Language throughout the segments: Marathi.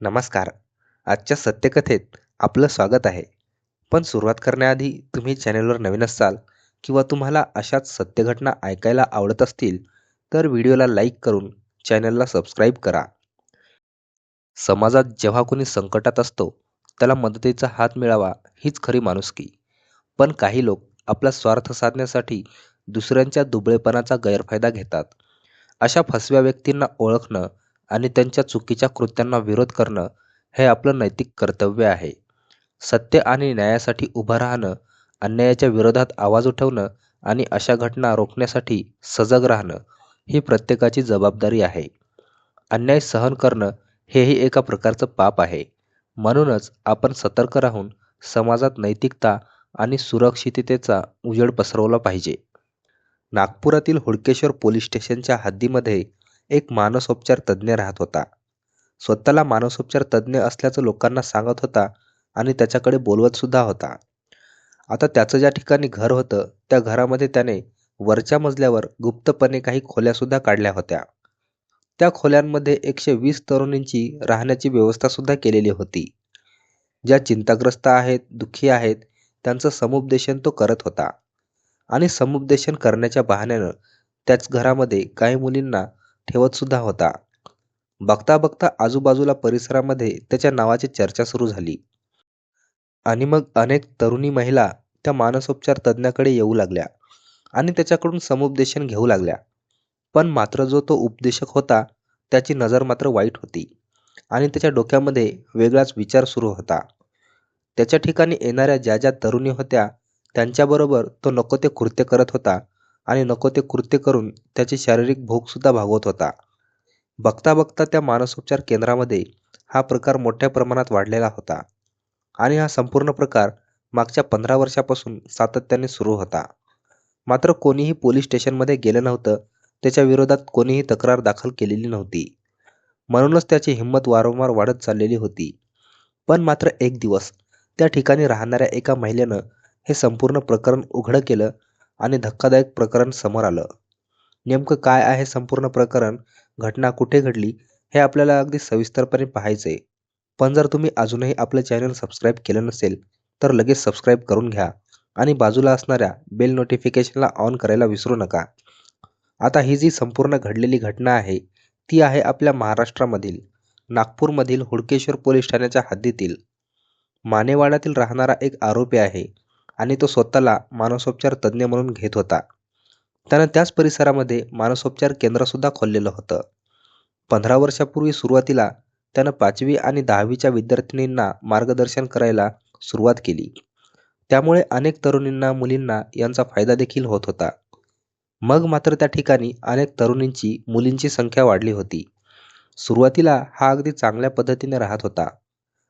नमस्कार. आजच्या सत्यकथेत आपलं स्वागत आहे. पण सुरुवात करण्याआधी तुम्ही चॅनलवर नवीन असाल किंवा तुम्हाला अशाच सत्यघटना ऐकायला आवडत असतील तर व्हिडिओला लाईक करून चॅनलला सबस्क्राईब करा. समाजात जेव्हा कोणी संकटात असतो त्याला मदतीचा हात मिळावा हीच खरी माणुसकी. पण काही लोक आपला स्वार्थ साधण्यासाठी दुसऱ्यांच्या दुबळेपणाचा गैरफायदा घेतात. अशा फसव्या व्यक्तींना ओळखणं आणि त्यांच्या चुकीच्या कृत्यांना विरोध करणं हे आपलं नैतिक कर्तव्य आहे. सत्य आणि न्यायासाठी उभं राहणं अन्यायाच्या विरोधात आवाज उठवणं आणि अशा घटना रोखण्यासाठी सजग राहणं ही प्रत्येकाची जबाबदारी आहे. अन्याय सहन करणं हेही एका प्रकारचं पाप आहे. म्हणूनच आपण सतर्क राहून समाजात नैतिकता आणि सुरक्षिततेचा उजेड पसरवला पाहिजे. नागपुरातील हुडकेश्वर पोलीस स्टेशनच्या हद्दीमध्ये एक मानसोपचार तज्ज्ञ राहत होता. स्वतःला मानसोपचार तज्ज्ञ असल्याचं लोकांना सांगत होता आणि त्याच्याकडे बोलवतसुद्धा होता. आता त्याचं ज्या ठिकाणी घर होतं त्या घरामध्ये त्याने वरच्या मजल्यावर गुप्तपणे काही खोल्यासुद्धा काढल्या होत्या. त्या खोल्यांमध्ये एकशे वीस तरुणींची राहण्याची व्यवस्थासुद्धा केलेली होती. ज्या चिंताग्रस्त आहेत दुःखी आहेत त्यांचं समुपदेशन तो करत होता. आणि समुपदेशन करण्याच्या बहाण्यानं त्याच घरामध्ये काही मुलींना ठेवत सुद्धा होता. बघता बघता आजूबाजूला परिसरामध्ये त्याच्या नावाची चर्चा सुरू झाली. आणि मग अनेक तरुणी महिला त्या मानसोपचार तज्ज्ञाकडे येऊ लागल्या आणि त्याच्याकडून समुपदेशन घेऊ लागल्या. पण मात्र जो तो उपदेशक होता त्याची नजर मात्र वाईट होती आणि त्याच्या डोक्यामध्ये वेगळाच विचार सुरू होता. त्याच्या ठिकाणी येणाऱ्या ज्या ज्या तरुणी होत्या त्यांच्याबरोबर तो नको ते कृत्य करत होता आणि नको ते कृत्य करून त्याची शारीरिक भूकसुद्धा भागवत होता. बघता बघता त्या मानसोपचार केंद्रामध्ये हा प्रकार मोठ्या प्रमाणात वाढलेला होता. आणि हा संपूर्ण प्रकार मागच्या पंधरा वर्षापासून सातत्याने सुरू होता. मात्र कोणीही पोलीस स्टेशनमध्ये गेलं नव्हतं त्याच्या विरोधात कोणीही तक्रार दाखल केलेली नव्हती. म्हणूनच त्याची हिंमत वारंवार वाढत चाललेली होती. पण मात्र एक दिवस त्या ठिकाणी राहणाऱ्या एका महिलेनं हे संपूर्ण प्रकरण उघडं केलं आणि धक्कादायक प्रकरण समोर आलं. नेमकं काय आहे संपूर्ण प्रकरण? घटना कुठे घडली? हे आपल्याला अगदी सविस्तरपणे पाहायचं पण जर तुम्ही अजूनही आपलं चॅनल सबस्क्राईब केलं नसेल तर लगेच सबस्क्राईब करून घ्या आणि बाजूला असणाऱ्या बेल नोटिफिकेशनला ऑन करायला विसरू नका. आता ही जी संपूर्ण घडलेली घटना आहे ती आहे आपल्या महाराष्ट्रामधील नागपूरमधील हुडकेश्वर पोलीस ठाण्याच्या हद्दीतील. मानेवाड्यातील राहणारा एक आरोपी आहे आणि तो स्वतःला मानसोपचार तज्ज्ञ म्हणून घेत होता. त्यानं त्याच परिसरामध्ये मानसोपचार केंद्रसुद्धा खोललेलं होतं. पंधरा वर्षापूर्वी सुरुवातीला त्यानं पाचवी आणि दहावीच्या विद्यार्थिनींना मार्गदर्शन करायला सुरुवात केली. त्यामुळे अनेक तरुणींना मुलींना यांचा फायदा देखील होत होता. मग मात्र त्या ठिकाणी अनेक तरुणींची मुलींची संख्या वाढली होती. सुरुवातीला हा अगदी चांगल्या पद्धतीने राहत होता.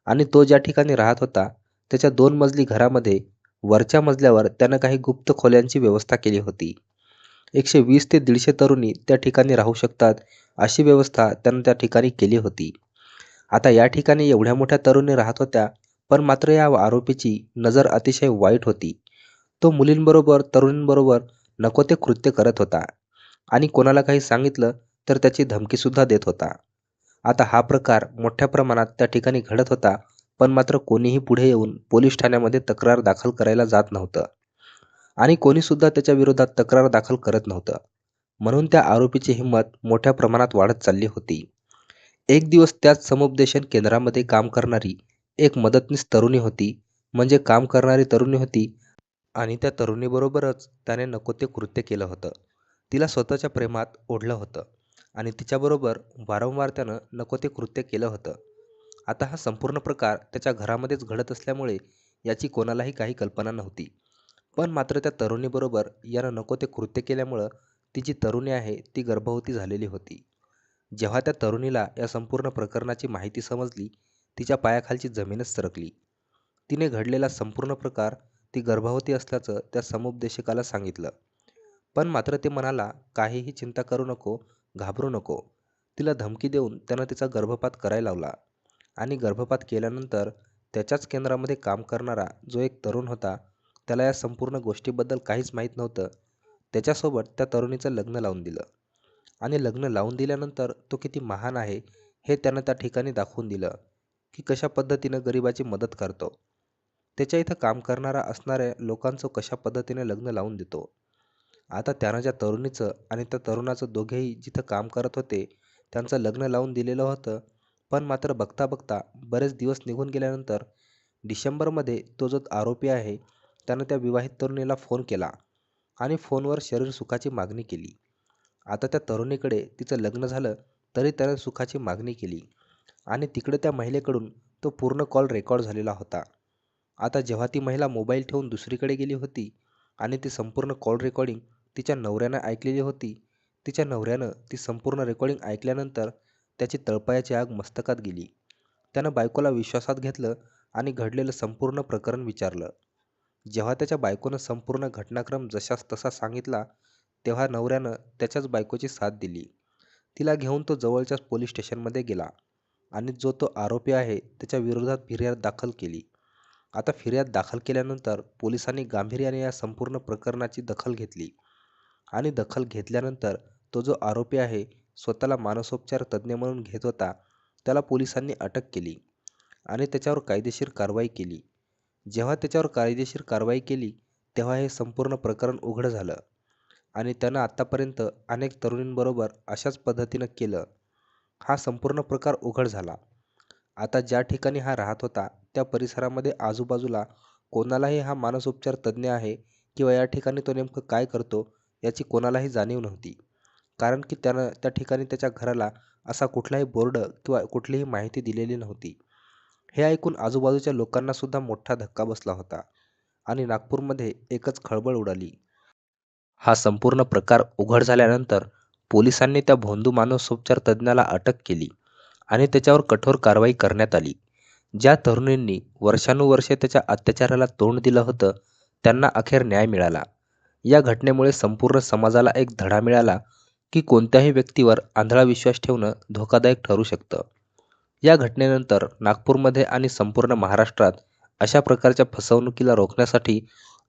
आणि तो ज्या ठिकाणी राहत होता त्याच्या दोन मजली घरामध्ये वरच्या मजल्यावर त्यानं काही गुप्त खोल्यांची व्यवस्था केली होती. एकशे वीस ते दीडशे तरुणी त्या ठिकाणी राहू शकतात अशी व्यवस्था त्यानं त्या ठिकाणी केली होती. आता या ठिकाणी एवढ्या मोठ्या तरुणी राहत होत्या पण मात्र या आरोपीची नजर अतिशय वाईट होती. तो मुलींबरोबर तरुणींबरोबर नको ते कृत्य करत होता आणि कोणाला काही सांगितलं तर त्याची धमकीसुद्धा देत होता. आता हा प्रकार मोठ्या प्रमाणात त्या ठिकाणी घडत होता पण मात्र कोणीही पुढे येऊन पोलीस ठाण्यामध्ये तक्रार दाखल करायला जात नव्हतं. आणि कोणीसुद्धा त्याच्या विरोधात तक्रार दाखल करत नव्हतं. म्हणून त्या आरोपीची हिंमत मोठ्या प्रमाणात वाढत चालली होती. एक दिवस त्याच समुपदेशन केंद्रामध्ये काम करणारी एक मदतनीस तरुणी होती. म्हणजे काम करणारी तरुणी होती आणि त्या तरुणीबरोबरच त्याने नको ते कृत्य केलं होतं. तिला स्वतःच्या प्रेमात ओढलं होतं. आणि तिच्याबरोबर वारंवार त्यानं नको ते कृत्य केलं होतं. आता हा संपूर्ण प्रकार त्याच्या घरामध्येच घडत असल्यामुळे याची कोणालाही काही कल्पना नव्हती. पण मात्र त्या तरुणीबरोबर यानं नको ते कृत्य केल्यामुळं ती जी तरुणी आहे ती गर्भवती झालेली होती. जेव्हा त्या तरुणीला या संपूर्ण प्रकरणाची माहिती समजली तिच्या पायाखालची जमीनच सरकली. तिने घडलेला संपूर्ण प्रकार ती गर्भवती असल्याचं त्या समुपदेशकाला सांगितलं. पण मात्र ते म्हणाला काहीही चिंता करू नको घाबरू नको. तिला धमकी देऊन त्यानं तिचा गर्भपात करायला लावला. आणि गर्भपात केल्यानंतर त्याच्याच केंद्रामध्ये काम करणारा जो एक तरुण होता त्याला या संपूर्ण गोष्टीबद्दल काहीच माहीत नव्हतं. त्याच्यासोबत त्या तरुणीचं लग्न लावून दिलं. आणि लग्न लावून दिल्यानंतर तो किती महान आहे हे त्यानं त्या ठिकाणी दाखवून दिलं की कशा पद्धतीनं गरिबाची मदत करतो. त्याच्या इथं काम करणारा असणाऱ्या लोकांचं कशा पद्धतीने लग्न लावून देतो. आता त्यानं ज्या तरुणीचं आणि त्या तरुणाचं दोघेही जिथं काम करत होते त्यांचं लग्न लावून दिलेलं होतं पण मात्र बघता बघता बरेच दिवस निघून गेल्यानंतर डिसेंबरमध्ये तो जो आरोपी आहे त्यानं त्या विवाहित तरुणीला फोन केला आणि फोनवर शरीर सुखाची मागणी केली. आता त्या तरुणीकडे तिचं लग्न झालं तरी त्यानं सुखाची मागणी केली आणि तिकडे त्या महिलेकडून तो पूर्ण कॉल रेकॉर्ड झालेला होता. आता जेव्हा ती महिला मोबाईल ठेवून दुसरीकडे गेली होती आणि ती संपूर्ण कॉल रेकॉर्डिंग तिच्या नवऱ्यानं ऐकलेली होती तिच्या नवऱ्यानं ती संपूर्ण रेकॉर्डिंग ऐकल्यानंतर त्याची तळपायाची आग मस्तकात गेली. त्यानं बायकोला विश्वासात घेतलं आणि घडलेलं संपूर्ण प्रकरण विचारलं. जेव्हा त्याच्या बायकोनं संपूर्ण घटनाक्रम जशास तसा सांगितला तेव्हा नवऱ्यानं त्याच्याच बायकोची साथ दिली. तिला घेऊन तो जवळच्याच पोलीस स्टेशनमध्ये गेला आणि जो तो आरोपी आहे त्याच्या विरोधात फिर्याद दाखल केली. आता फिर्याद दाखल केल्यानंतर पोलिसांनी गांभीर्याने या संपूर्ण प्रकरणाची दखल घेतली आणि दखल घेतल्यानंतर तो जो आरोपी आहे स्वतःला मानसोपचार तज्ज्ञ म्हणून घेत होता त्याला पोलिसांनी अटक केली आणि त्याच्यावर कायदेशीर कारवाई केली. जेव्हा त्याच्यावर कायदेशीर कारवाई केली तेव्हा हे संपूर्ण प्रकरण उघड झालं आणि त्यानं आत्तापर्यंत अनेक तरुणींबरोबर अशाच पद्धतीनं केलं. हा संपूर्ण प्रकार उघड झाला. आता ज्या ठिकाणी हा राहत होता त्या परिसरामध्ये आजूबाजूला कोणालाही हा मानसोपचार तज्ज्ञ आहे किंवा या ठिकाणी तो नेमकं काय करतो याची कोणालाही जाणीव नव्हती. कारण की त्यानं त्या ठिकाणी त्याच्या घराला असा कुठलाही बोर्ड किंवा कुठलीही माहिती दिलेली नव्हती. हे ऐकून आजूबाजूच्या लोकांनासुद्धा मोठा धक्का बसला होता आणि नागपूरमध्ये एकच खळबळ उडाली. हा संपूर्ण प्रकार उघड झाल्यानंतर पोलिसांनी त्या भोंदू मानसोपचार तज्ज्ञाला अटक केली आणि त्याच्यावर कठोर कारवाई करण्यात आली. ज्या तरुणींनी वर्षानुवर्षे त्याच्या अत्याचाराला तोंड दिलं होतं त्यांना अखेर न्याय मिळाला. या घटनेमुळे संपूर्ण समाजाला एक धडा मिळाला की कोणत्याही व्यक्तीवर आंधळा विश्वास ठेवणं धोकादायक ठरू शकतं. या घटनेनंतर नागपूरमध्ये आणि संपूर्ण महाराष्ट्रात अशा प्रकारच्या फसवणुकीला रोखण्यासाठी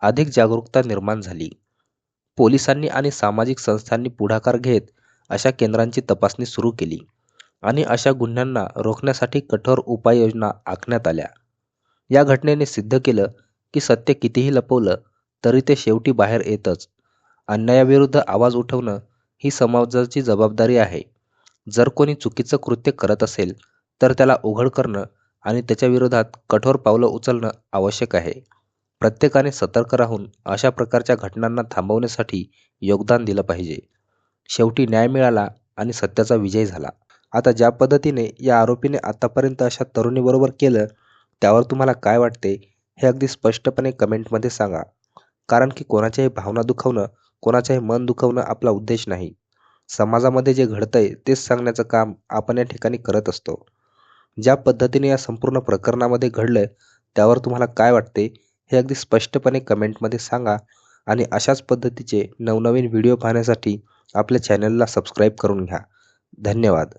अधिक जागरूकता निर्माण झाली. पोलिसांनी आणि सामाजिक संस्थांनी पुढाकार घेत अशा केंद्रांची तपासणी सुरू केली आणि अशा गुन्ह्यांना रोखण्यासाठी कठोर उपाययोजना आखण्यात आल्या. या घटनेने सिद्ध केलं की सत्य कितीही लपवलं तरी ते शेवटी बाहेर येतच. अन्यायाविरुद्ध आवाज उठवणं ही समाजाची जबाबदारी आहे. जर कोणी चुकीचं कृत्य करत असेल तर त्याला उघड करणं आणि त्याच्या विरोधात कठोर पावलं उचलणं आवश्यक आहे. प्रत्येकाने सतर्क राहून अशा प्रकारच्या घटनांना थांबवण्यासाठी योगदान दिलं पाहिजे. शेवटी न्याय मिळाला आणि सत्याचा विजय झाला. आता ज्या पद्धतीने या आरोपीने आतापर्यंत अशा तरुणीबरोबर केलं त्यावर तुम्हाला काय वाटते हे अगदी स्पष्टपणे कमेंटमध्ये सांगा. कारण की कोणाच्याही भावना दुखवणं कोणाचेही मन दुखवणं आपला उद्देश नाही. समाजामध्ये जे घडतंय तेच सांगण्याचं काम आपण या ठिकाणी करत असतो. ज्या पद्धतीने या संपूर्ण प्रकरणामध्ये घडलंय त्यावर तुम्हाला काय वाटते हे अगदी स्पष्टपणे कमेंटमध्ये सांगा आणि अशाच पद्धतीचे नवनवीन व्हिडिओ पाहण्यासाठी आपल्या चॅनलला सबस्क्राईब करून घ्या. धन्यवाद.